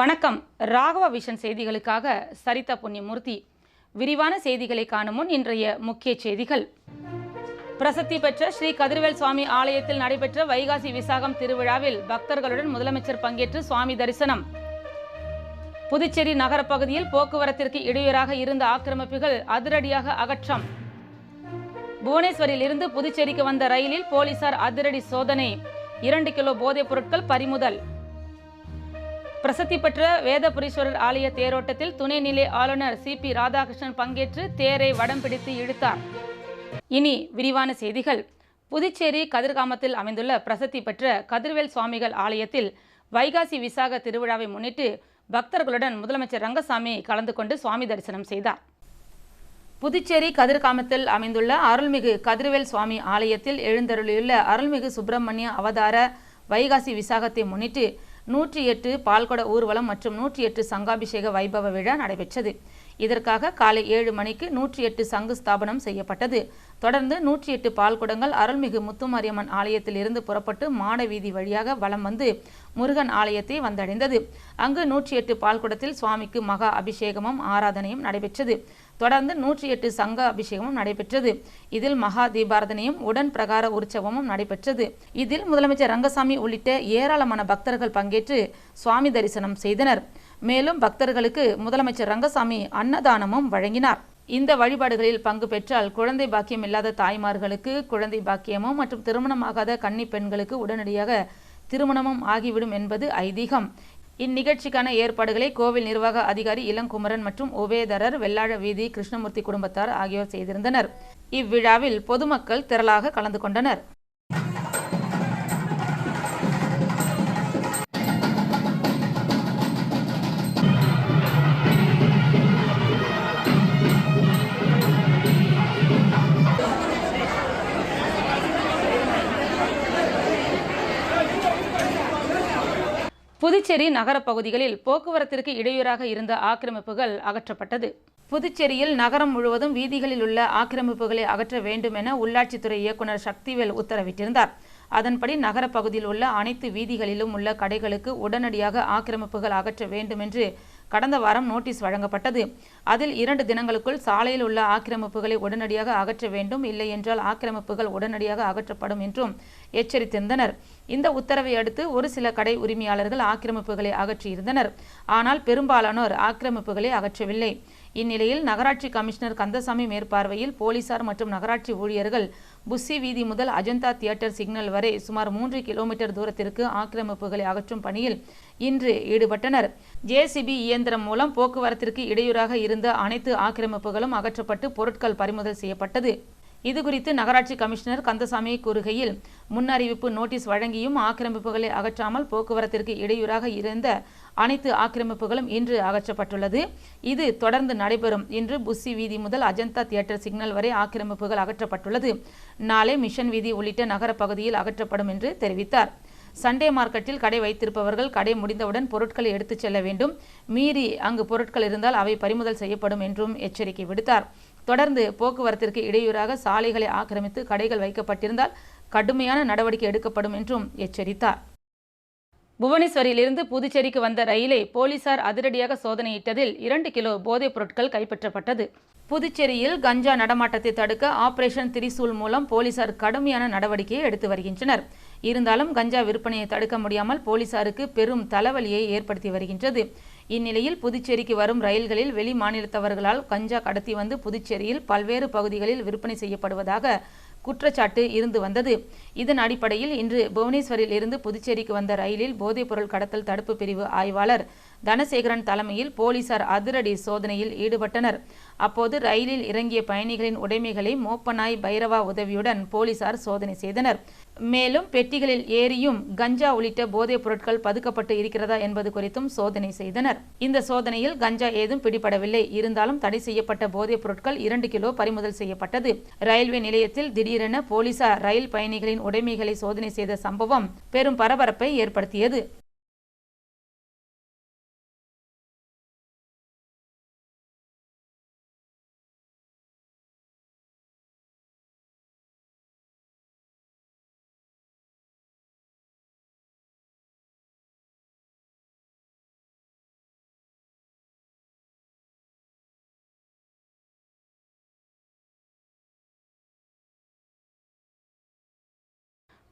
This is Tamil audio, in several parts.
வணக்கம். ராகவ விஷன் செய்திகளுக்காக சரிதா புண்ணியமூர்த்தி. விரிவான செய்திகளை காணும் முன் இன்றைய முக்கிய செய்திகள். பிரசித்தி பெற்ற ஸ்ரீ கதிர்வேல் சுவாமி ஆலயத்தில் நடைபெற்ற வைகாசி விசாகம் திருவிழாவில் பக்தர்களுடன் முதலமைச்சர் பங்கேற்று சுவாமி தரிசனம். புதுச்சேரி நகரப்பகுதியில் போக்குவரத்திற்கு இடையூறாக இருந்த ஆக்கிரமிப்புகள் அதிரடியாக அகற்றம். புவனேஸ்வரில் இருந்து புதுச்சேரிக்கு வந்த ரயிலில் போலீசார் அதிரடி சோதனை. இரண்டு கிலோ போதைப் பொருட்கள் பறிமுதல். பிரசித்தி பெற்ற வேதபுரீஸ்வரர் ஆலய தேரோட்டத்தில் துணைநிலை ஆளுநர் சி பி ராதாகிருஷ்ணன் பங்கேற்று தேரை வடம் பிடித்து இழுத்தார். இனி விரிவான செய்திகள். புதுச்சேரி கதிர்காமத்தில் அமைந்துள்ள பிரசித்தி பெற்ற கதிர்வேல் சுவாமிகள் ஆலயத்தில் வைகாசி விசாக திருவிழாவை முன்னிட்டு பக்தர்களுடன் முதலமைச்சர் ரங்கசாமி கலந்து கொண்டு சுவாமி தரிசனம் செய்தார். புதுச்சேரி கதிர்காமத்தில் அமைந்துள்ள அருள்மிகு கதிர்வேல் சுவாமி ஆலயத்தில் எழுந்தருளியுள்ள அருள்மிகு சுப்பிரமணிய அவதார வைகாசி விசாகத்தை முன்னிட்டு நூற்றி எட்டு பால்கொட ஊர்வலம் மற்றும் நூற்றி எட்டு சங்காபிஷேக வைபவ விழா நடைபெற்றது. இதற்காக காலை ஏழு மணிக்கு நூற்றி எட்டு சங்கு ஸ்தாபனம் செய்யப்பட்டது. தொடர்ந்து நூற்றி எட்டு பால்குடங்கள் அருள்மிகு முத்துமாரியம்மன் ஆலயத்தில் இருந்து புறப்பட்டு மாட வீதி வழியாக வலம் வந்து முருகன் ஆலயத்தை வந்தடைந்தது. அங்கு நூற்றி எட்டு பால்குடத்தில் சுவாமிக்கு மகா அபிஷேகமும் ஆராதனையும் நடைபெற்றது. தொடர்ந்து நூற்றி எட்டு சங்க அபிஷேகமும் நடைபெற்றது. இதில் மகா தீபாரதனையும் உடன் பிரகார உற்சவமும் நடைபெற்றது. இதில் முதலமைச்சர் ரங்கசாமி உள்ளிட்ட ஏராளமான பக்தர்கள் பங்கேற்று சுவாமி தரிசனம் செய்தனர். மேலும் பக்தர்களுக்கு முதலமைச்சர் ரங்கசாமி அன்னதானமும் வழங்கினார். இந்த வழிபாடுகளில் பங்கு பெற்றால் குழந்தை பாக்கியம் இல்லாத தாய்மார்களுக்கு குழந்தை பாக்கியமும் மற்றும் திருமணமாகாத கன்னி பெண்களுக்கு உடனடியாக திருமணமும் ஆகிவிடும் என்பது ஐதீகம். இந்நிகழ்ச்சிக்கான ஏற்பாடுகளை கோவில் நிர்வாக அதிகாரி இளங்குமரன் மற்றும் உபேதரர் வெள்ளாழ வீதி கிருஷ்ணமூர்த்தி குடும்பத்தார் ஆகியோர் செய்திருந்தனர். இவ்விழாவில் பொதுமக்கள் திரளாக கலந்து கொண்டனர். புதுச்சேரி நகர பகுதிகளில் போக்குவரத்திற்கு இடையூறாக இருந்த ஆக்கிரமிப்புகள் அகற்றப்பட்டது. புதுச்சேரியில் நகரம் முழுவதும் வீதிகளில் உள்ள ஆக்கிரமிப்புகளை அகற்ற வேண்டும் என உள்ளாட்சித்துறை இயக்குநர் சக்திவேல் உத்தரவிட்டிருந்தார். அதன்படி நகர பகுதியில் உள்ள அனைத்து வீதிகளிலும் உள்ள கடைகளுக்கு உடனடியாக ஆக்கிரமிப்புகள் அகற்ற வேண்டும் என்று கடந்த வாரம் நோட்டீஸ் வழங்கப்பட்டது. அதில் இரண்டு தினங்களுக்குள் சாலையில் உள்ள ஆக்கிரமிப்புகளை உடனடியாக அகற்ற வேண்டும் இல்லை என்றால் ஆக்கிரமிப்புகள் உடனடியாக அகற்றப்படும் என்றும் எச்சரித்திருந்தனர். இந்த உத்தரவை அடுத்து ஒரு சில கடை உரிமையாளர்கள் ஆக்கிரமிப்புகளை அகற்றியிருந்தனர். ஆனால் பெரும்பாலானோர் ஆக்கிரமிப்புகளை அகற்றவில்லை. இந்நிலையில் நகராட்சி கமிஷனர் கந்தசாமி மேற்பார்வையில் போலீசார் மற்றும் நகராட்சி ஊழியர்கள் புஸ்ஸி வீதி முதல் அஜந்தா தியேட்டர் சிக்னல் வரை சுமார் மூன்று கிலோமீட்டர் தூரத்திற்கு ஆக்கிரமிப்புகளை அகற்றும் பணியில் இன்று ஈடுபட்டனர். ஜேசிபி இயந்திரம் மூலம் போக்குவரத்திற்கு இடையூறாக இருந்த அனைத்து ஆக்கிரமிப்புகளும் அகற்றப்பட்டு பொருட்கள் பறிமுதல் செய்யப்பட்டது. இதுகுறித்து நகராட்சி கமிஷனர் கந்தசாமி கூறுகையில் முன்னறிவிப்பு நோட்டீஸ் வழங்கியும் ஆக்கிரமிப்புகளை அகற்றாமல் போக்குவரத்திற்கு இடையூறாக இருந்த அனைத்து ஆக்கிரமிப்புகளும் இன்று அகற்றப்பட்டுள்ளது. இது தொடர்ந்து நடைபெறும். இன்று புஸ்ஸி வீதி முதல் அஜந்தா தியேட்டர் சிக்னல் வரை ஆக்கிரமிப்புகள் அகற்றப்பட்டுள்ளது. நாளை மிஷன் வீதி உள்ளிட்ட நகர பகுதியில் அகற்றப்படும் என்று தெரிவித்தார். சண்டே மார்க்கெட்டில் கடை வைத்திருப்பவர்கள் கடை முடிந்தவுடன் பொருட்களை எடுத்துச் செல்ல வேண்டும். மீறி அங்கு பொருட்கள் இருந்தால் அவை பறிமுதல் செய்யப்படும் என்றும் எச்சரிக்கை விடுத்தார். தொடர்ந்து போக்குவரத்திற்கு இடையூறாக சாலைகளை ஆக்கிரமித்து கடைகள் வைக்கப்பட்டிருந்தால் கடுமையான நடவடிக்கை எடுக்கப்படும் என்றும் எச்சரித்தார். புவனேஸ்வரியிலிருந்து புதுச்சேரிக்கு வந்த ரயிலை போலீசார் அதிரடியாக சோதனையிட்டதில் இரண்டு கிலோ போதைப் பொருட்கள் கைப்பற்றப்பட்டது. புதுச்சேரியில் கஞ்சா நடமாட்டத்தை தடுக்க ஆபரேஷன் திரிசூல் மூலம் போலீசார் கடுமையான நடவடிக்கையை எடுத்து வருகின்றனர். இருந்தாலும் கஞ்சா விற்பனையை தடுக்க முடியாமல் போலீசாருக்கு பெரும் தலைவலியை ஏற்படுத்தி வருகின்றது. இந்நிலையில் புதுச்சேரிக்கு வரும் ரயில்களில் வெளி மாநிலத்தவர்களால் கஞ்சா கடத்தி வந்து புதுச்சேரியில் பல்வேறு பகுதிகளில் விற்பனை செய்யப்படுவதாக குற்றச்சாட்டு இருந்து வந்தது. இதன் அடிப்படையில் இன்று புவனேஸ்வரில் இருந்து புதுச்சேரிக்கு வந்த ரயிலில் போதைப்பொருள் கடத்தல் தடுப்பு பிரிவு ஆய்வாளர் தனசேகரன் தலைமையில் போலீசார் அதிரடி சோதனையில் ஈடுபட்டனர். அப்போது ரயிலில் இறங்கிய பயணிகளின் உடைமைகளை மோப்பனாய் பைரவா உதவியுடன் போலீசார் சோதனை செய்தனர். மேலும் பெட்டிகளில் ஏறியும் கஞ்சா உள்ளிட்ட போதைப் பொருட்கள் பதுக்கப்பட்டு இருக்கிறதா என்பது குறித்தும் சோதனை செய்தனர். இந்த சோதனையில் கஞ்சா ஏதும் பிடிபடவில்லை. இருந்தாலும் தடை செய்யப்பட்ட போதைப் பொருட்கள் இரண்டு கிலோ பறிமுதல் செய்யப்பட்டது. ரயில்வே நிலையத்தில் திடீரென போலீசார் ரயில் பயணிகளின் உடைமைகளை சோதனை செய்த சம்பவம் பெரும் பரபரப்பை ஏற்படுத்தியது.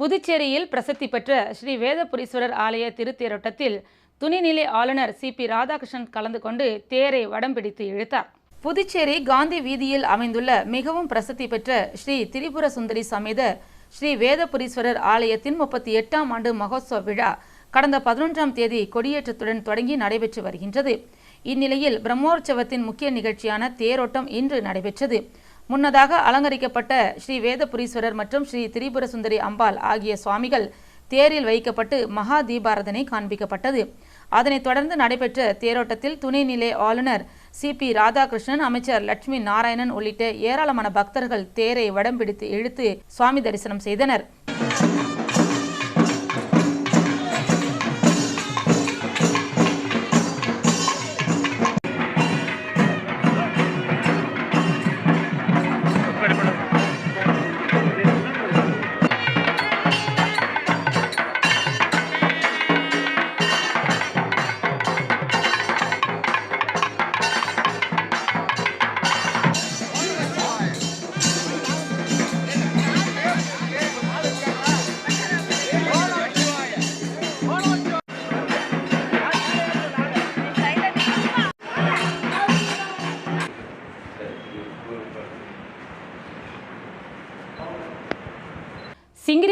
புதுச்சேரியில் பிரசித்தி பெற்ற ஸ்ரீ வேதபுரீஸ்வரர் ஆலய திருத்தேரோட்டத்தில் துணைநிலை ஆளுநர் சி பி ராதாகிருஷ்ணன் கலந்து கொண்டு தேரை வடம் பிடித்து இழுத்தார். புதுச்சேரி காந்தி வீதியில் அமைந்துள்ள மிகவும் பிரசித்தி பெற்ற ஸ்ரீ திரிபுர சுந்தரி சமேத ஸ்ரீ வேதபுரீஸ்வரர் ஆலயத்தின் முப்பத்தி எட்டாம் ஆண்டு மகோத்சவ விழா கடந்த பதினொன்றாம் தேதி கொடியேற்றத்துடன் தொடங்கி நடைபெற்று வருகின்றது. இந்நிலையில் பிரம்மோற்சவத்தின் முக்கிய நிகழ்ச்சியான தேரோட்டம் இன்று நடைபெற்றது. முன்னதாக அலங்கரிக்கப்பட்ட ஸ்ரீ வேதபுரீஸ்வரர் மற்றும் ஸ்ரீ திரிபுர சுந்தரி அம்பாள் ஆகிய சுவாமிகள் தேரில் வைக்கப்பட்டு மகா தீபாரதனை காண்பிக்கப்பட்டது. அதனைத் தொடர்ந்து நடைபெற்ற தேரோட்டத்தில் துணைநிலை ஆளுநர் சி பி ராதாகிருஷ்ணன் அமைச்சர் லட்சுமி நாராயணன் உள்ளிட்ட ஏராளமான பக்தர்கள் தேரை வடம் பிடித்து இழுத்து சுவாமி தரிசனம் செய்தனர்.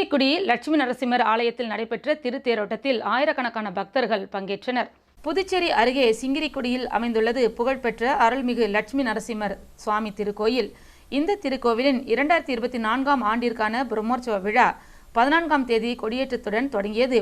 சிங்கிரிக்குடி லட்சுமி நரசிம்மர் ஆலயத்தில் நடைபெற்ற திருத்தேரோட்டத்தில் ஆயிரக்கணக்கான பக்தர்கள் பங்கேற்றனர். புதுச்சேரி அருகே சிங்கிரிக்குடியில் அமைந்துள்ளது புகழ்பெற்ற அருள்மிகு லட்சுமி நரசிம்மர் சுவாமி திருக்கோயில். இந்த திருக்கோவிலின் இரண்டாயிரத்தி இருபத்தி நான்காம் ஆண்டிற்கான பிரம்மோற்சவ விழா பதினான்காம் தேதி கொடியேற்றத்துடன் தொடங்கியது.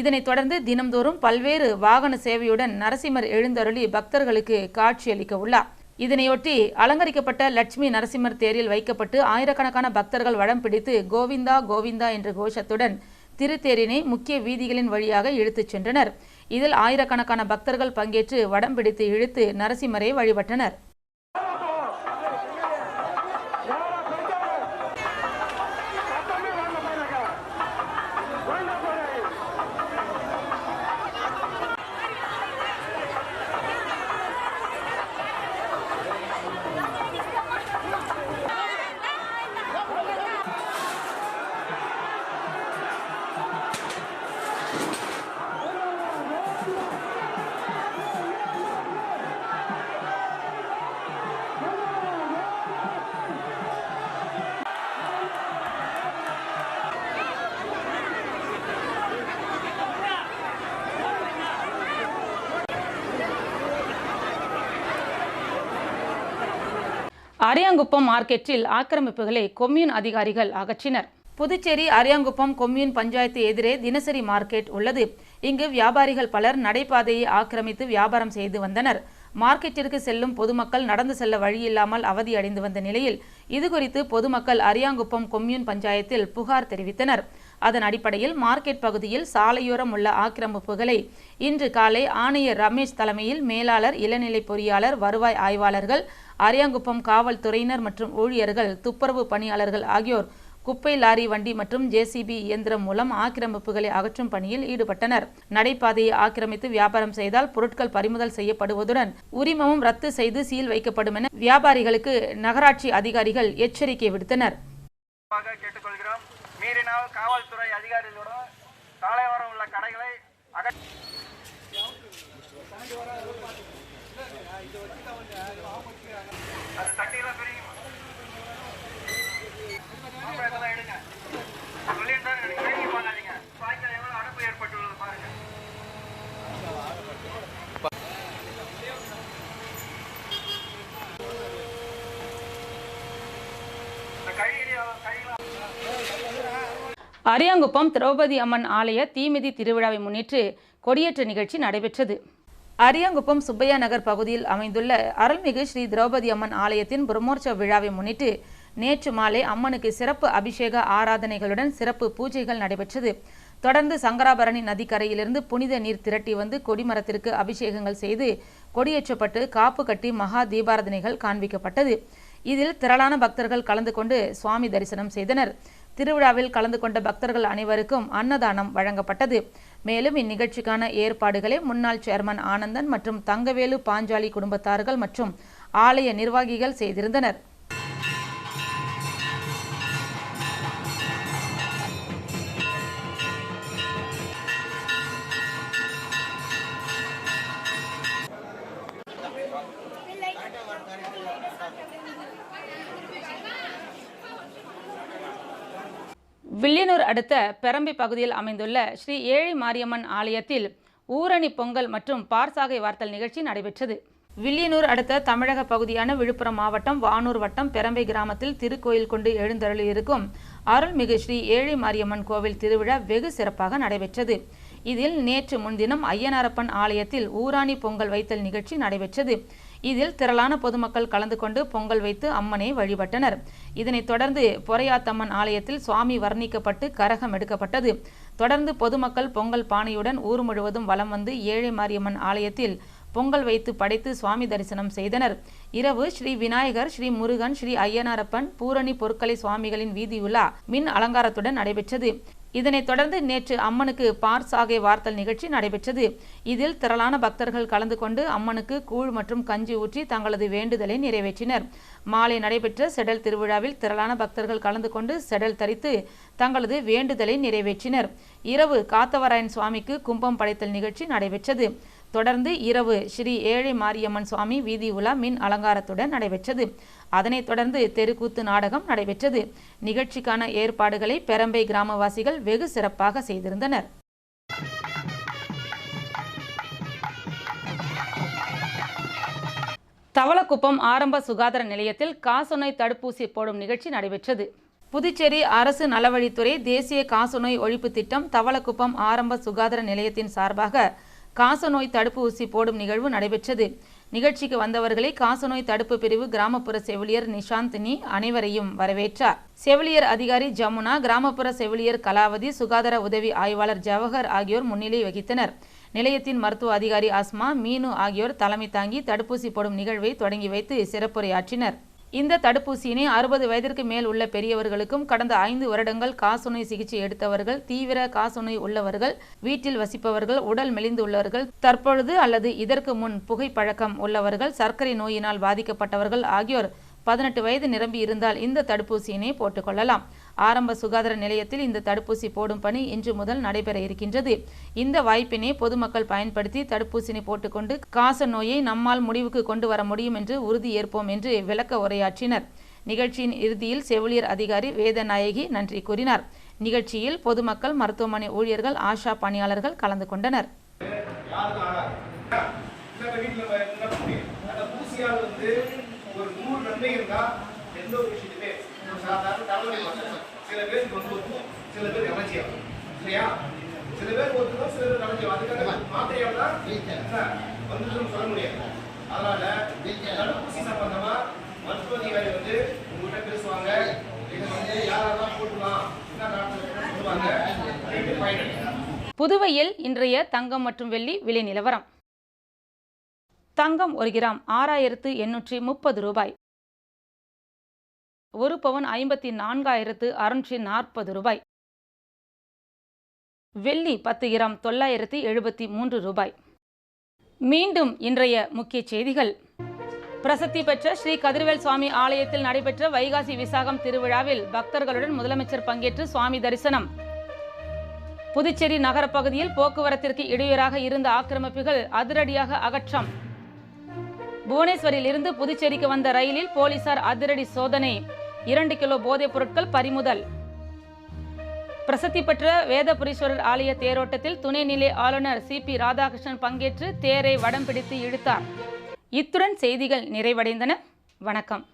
இதனைத் தொடர்ந்து தினம்தோறும் பல்வேறு வாகன சேவையுடன் நரசிம்மர் எழுந்தருளி பக்தர்களுக்கு காட்சியளிக்க உள்ளார். இதனையொட்டி அலங்கரிக்கப்பட்ட லட்சுமி நரசிம்மர் தேரில் வைக்கப்பட்டு ஆயிரக்கணக்கான பக்தர்கள் வடம் பிடித்து கோவிந்தா கோவிந்தா என்ற கோஷத்துடன் திருத்தேரினை முக்கிய வீதிகளின் வழியாக இழுத்துச் சென்றனர். இதில் ஆயிரக்கணக்கான பக்தர்கள் பங்கேற்று வடம் பிடித்து இழுத்து நரசிம்மரை வழிபட்டனர். அரியாங்குப்பம் மார்க்கெட்டில் ஆக்கிரமிப்புகளை கொம்யூன் அதிகாரிகள் அகற்றினர். புதுச்சேரி அரியாங்குப்பம் கொம்யூன் பஞ்சாயத்து எதிரே தினசரி மார்க்கெட் உள்ளது. இங்கு வியாபாரிகள் பலர் நடைபாதையை ஆக்கிரமித்து வியாபாரம் செய்து வந்தனர். மார்க்கெட்டிற்கு செல்லும் பொதுமக்கள் நடந்து செல்ல வழியில்லாமல் அவதியடைந்து வந்த நிலையில் இதுகுறித்து பொதுமக்கள் அரியாங்குப்பம் கொம்யூன் பஞ்சாயத்தில் புகார் தெரிவித்தனர். அதன் அடிப்படையில் மார்க்கெட் பகுதியில் சாலையோரம் உள்ள ஆக்கிரமிப்புகளை இன்று காலை ஆணையர் ரமேஷ் தலைமையில் மேலாளர் இளநிலை பொறியாளர் வருவாய் ஆய்வாளர்கள் அரியாங்குப்பம் காவல்துறையினர் மற்றும் ஊழியர்கள் துப்புரவு பணியாளர்கள் ஆகியோர் குப்பை லாரி வண்டி மற்றும் ஜேசிபி இயந்திரம் மூலம் ஆக்கிரமிப்புகளை அகற்றும் பணியில் ஈடுபட்டனர். நடைபாதையை ஆக்கிரமித்து வியாபாரம் செய்தால் பொருட்கள் பறிமுதல் செய்யப்படுவதுடன் உரிமமும் ரத்து செய்து சீல் வைக்கப்படும் என வியாபாரிகளுக்கு நகராட்சி அதிகாரிகள் எச்சரிக்கை விடுத்தனர். வாக காவல்துறை அதிகாரிகளுடன் சாலையோரம் உள்ள கடைகளை அகற்ற அரியாங்குப்பம் திரௌபதி அம்மன் ஆலய தீமிதி திருவிழாவை முன்னிட்டு கொடியேற்ற நிகழ்ச்சி நடைபெற்றது. அரியாங்குப்பம் சுப்பையா நகர் பகுதியில் அமைந்துள்ள அருள்மிகு ஸ்ரீ திரௌபதி அம்மன் ஆலயத்தின் பிரம்மோற்சவ விழாவை முன்னிட்டு நேற்று மாலை அம்மனுக்கு சிறப்பு அபிஷேக ஆராதனைகளுடன் சிறப்பு பூஜைகள் நடைபெற்றது. தொடர்ந்து சங்கராபரணி நதிக்கரையிலிருந்து புனித நீர் திரட்டி வந்து கொடிமரத்திற்கு அபிஷேகங்கள் செய்து கொடியேற்றப்பட்டு காப்பு கட்டி மகா தீபாரதனைகள் காண்பிக்கப்பட்டது. இதில் திரளான பக்தர்கள் கலந்து கொண்டு சுவாமி தரிசனம் செய்தனர். திருவிழாவில் கலந்து கொண்ட பக்தர்கள் அனைவருக்கும் அன்னதானம் வழங்கப்பட்டது. மேலும் இந்நிகழ்ச்சிக்கான ஏற்பாடுகளை முன்னாள் சேர்மன் ஆனந்தன் மற்றும் தங்கவேலு பாஞ்சாலி குடும்பத்தார்கள் மற்றும் ஆலய நிர்வாகிகள் செய்திருந்தனர். வில்லியனூர் அடுத்த பெரம்பி பகுதியில் அமைந்துள்ள ஸ்ரீ ஏழை மாரியம்மன் ஆலயத்தில் ஊரணி பொங்கல் மற்றும் பார்சாகை வார்த்தல் நிகழ்ச்சி நடைபெற்றது. வில்லியனூர் அடுத்த தமிழக பகுதியான விழுப்புரம் மாவட்டம் வானூர் வட்டம் பெரம்பை கிராமத்தில் திருக்கோயில் கொண்டு எழுந்தருளியிருக்கும் அருள்மிகு ஸ்ரீ ஏழை மாரியம்மன் கோவில் திருவிழா வெகு சிறப்பாக நடைபெற்றது. இதில் நேற்று முன்தினம் ஐயனாரப்பன் ஆலயத்தில் ஊராணி பொங்கல் வைத்தல் நிகழ்ச்சி நடைபெற்றது. இதில் திரளான பொதுமக்கள் கலந்து கொண்டு பொங்கல் வைத்து அம்மனை வழிபட்டனர். இதனைத் தொடர்ந்து பொறையாத்தம்மன் ஆலயத்தில் சுவாமி வர்ணிக்கப்பட்டு கரகம் எடுக்கப்பட்டது. தொடர்ந்து பொதுமக்கள் பொங்கல் பானையுடன் ஊர் முழுவதும் வலம் வந்து ஏழை மாரியம்மன் ஆலயத்தில் பொங்கல் வைத்து படைத்து சுவாமி தரிசனம் செய்தனர். இரவு ஸ்ரீ விநாயகர் ஸ்ரீ முருகன் ஸ்ரீ ஐயனாரப்பன் பூரணி பொருட்களை சுவாமிகளின் வீதியுலா மின் அலங்காரத்துடன் நடைபெற்றது. இதனைத் தொடர்ந்து நேற்று அம்மனுக்கு பார் சாகை வார்த்தல் நிகழ்ச்சி நடைபெற்றது. இதில் திரளான பக்தர்கள் கலந்து கொண்டு அம்மனுக்கு கூழ் மற்றும் கஞ்சி ஊற்றி தங்களது வேண்டுதலை நிறைவேற்றினர். மாலை நடைபெற்ற செடல் திருவிழாவில் திரளான பக்தர்கள் கலந்து கொண்டு செடல் தரித்து தங்களது வேண்டுதலை நிறைவேற்றினர். இரவு காத்தவராயன் சுவாமிக்கு கும்பம் படைத்தல் நிகழ்ச்சி நடைபெற்றது. தொடர்ந்து இரவு ஸ்ரீ ஏழை மாரியம்மன் சுவாமி வீதி உலா மின் அலங்காரத்துடன் நடைபெற்றது. அதனைத் தொடர்ந்து தெருக்கூத்து நாடகம் நடைபெற்றது. நிகழ்ச்சிக்கான ஏற்பாடுகளை பெரம்பை கிராமவாசிகள் வெகு சிறப்பாக செய்திருந்தனர். தவளக்குப்பம் ஆரம்ப சுகாதார நிலையத்தில் காசநோய் தடுப்பூசி போடும் நிகழ்ச்சி நடைபெற்றது. புதுச்சேரி அரசு நலவழித்துறை தேசிய காசநோய் ஒழிப்பு திட்டம் தவளக்குப்பம் ஆரம்ப சுகாதார நிலையத்தின் சார்பாக காசநோய் தடுப்பு ஊசி போடும் நிகழ்வு நடைபெற்றது. நிகழ்ச்சிக்கு வந்தவர்களை காசநோய் தடுப்பு பிரிவு கிராமப்புற செவிலியர் நிஷாந்தினி அனைவரையும் வரவேற்றார். செவிலியர் அதிகாரி ஜமுனா கிராமப்புற செவிலியர் கலாவதி சுகாதார உதவி ஆய்வாளர் ஜவஹர் ஆகியோர் முன்னிலை வகித்தனர். நிலையத்தின் மருத்துவ அதிகாரி அஸ்மா மீனு ஆகியோர் தலைமை தாங்கி தடுப்பூசி போடும் நிகழ்வை தொடங்கி வைத்து சிறப்புரையாற்றினர். இந்த தடுப்பூசியினை அறுபது வயதிற்கு மேல் உள்ள பெரியவர்களுக்கும் கடந்த ஐந்து வருடங்கள் காசநோய் சிகிச்சை எடுத்தவர்கள் தீவிர காசநோய் உள்ளவர்கள் வீட்டில் வசிப்பவர்கள் உடல் மெலிந்துள்ளவர்கள் தற்பொழுது அல்லது இதற்கு முன் புகைப்பழக்கம் உள்ளவர்கள் சர்க்கரை நோயினால் பாதிக்கப்பட்டவர்கள் ஆகியோர் பதினெட்டு வயது நிரம்பி இருந்தால் இந்த தடுப்பூசியினை போட்டுக்கொள்ளலாம் ஆரம்ப சுகாதார நிலையத்தில் இந்த தடுப்பூசி போடும் பணி இன்று முதல் நடைபெற இருக்கின்றது. இந்த வாய்ப்பினை பொதுமக்கள் பயன்படுத்தி தடுப்பூசினை போட்டுக்கொண்டு காச நோயை நம்மால் முடிவுக்கு கொண்டு வர முடியும் என்று உறுதி ஏற்போம் என்று விளக்க உரையாற்றினர். நிகழ்ச்சியின் இறுதியில் செவிலியர் அதிகாரி வேதநாயகி நன்றி கூறினார். நிகழ்ச்சியில் பொதுமக்கள் மருத்துவமனை ஊழியர்கள் ஆஷா பணியாளர்கள் கலந்து கொண்டனர். ஒரு நூறு நன்மை இருந்தா எந்த ஒரு விஷயத்துமே ஒரு சாதாரண தலைவலி வரும். சில பேருக்கு வந்து ஒத்துக்கும் சில பேர் ஆகும். இல்லையா சில பேர் ஒத்துக்கும் சில பேர் ஆகும். அதுக்காக மாத்திரையால் தான் வந்து சொல்ல முடியாது. அதனால தடுப்பூசி சம்பந்தமா மருத்துவ அதிகாரி வந்து உங்ககிட்ட பேசுவாங்க. இது வந்து யாரெல்லாம் என்ன சொல்லுவாங்க. பயனடைங்க புதுவையில் இன்றைய தங்கம் மற்றும் வெள்ளி விலை நிலவரம். தங்கம் ஒரு கிராம் ஆறாயிரத்து எண்ணூற்றி முப்பது ரூபாய். ஒரு பவுன் ஐம்பத்தி நான்காயிரத்து அறுநூற்றி நாற்பது ரூபாய். வெள்ளி பத்து கிராம் தொள்ளாயிரத்தி எழுபத்தி மூன்று ரூபாய். மீண்டும் இன்றைய முக்கிய செய்திகள். பிரசித்தி பெற்ற ஸ்ரீ கதிர்வேல் சுவாமி ஆலயத்தில் நடைபெற்ற வைகாசி விசாகம் திருவிழாவில் பக்தர்களுடன் முதலமைச்சர் பங்கேற்று சுவாமி தரிசனம். புதுச்சேரி நகரப்பகுதியில் போக்குவரத்திற்கு இடையூறாக இருந்த ஆக்கிரமிப்புகள் அதிரடியாக அகற்றம். புவனேஸ்வரில் இருந்து புதுச்சேரிக்கு வந்த ரயிலில் போலீசார் அதிரடி சோதனை. இரண்டு கிலோ போதைப் பொருட்கள் பறிமுதல். பிரசித்தி பெற்ற வேதபுரீஸ்வரர் ஆலய தேரோட்டத்தில் துணைநிலை ஆளுநர் சி பி ராதாகிருஷ்ணன் பங்கேற்று தேரை வடம் பிடித்து இழுத்தார். இத்துடன் செய்திகள் நிறைவடைந்தன. வணக்கம்.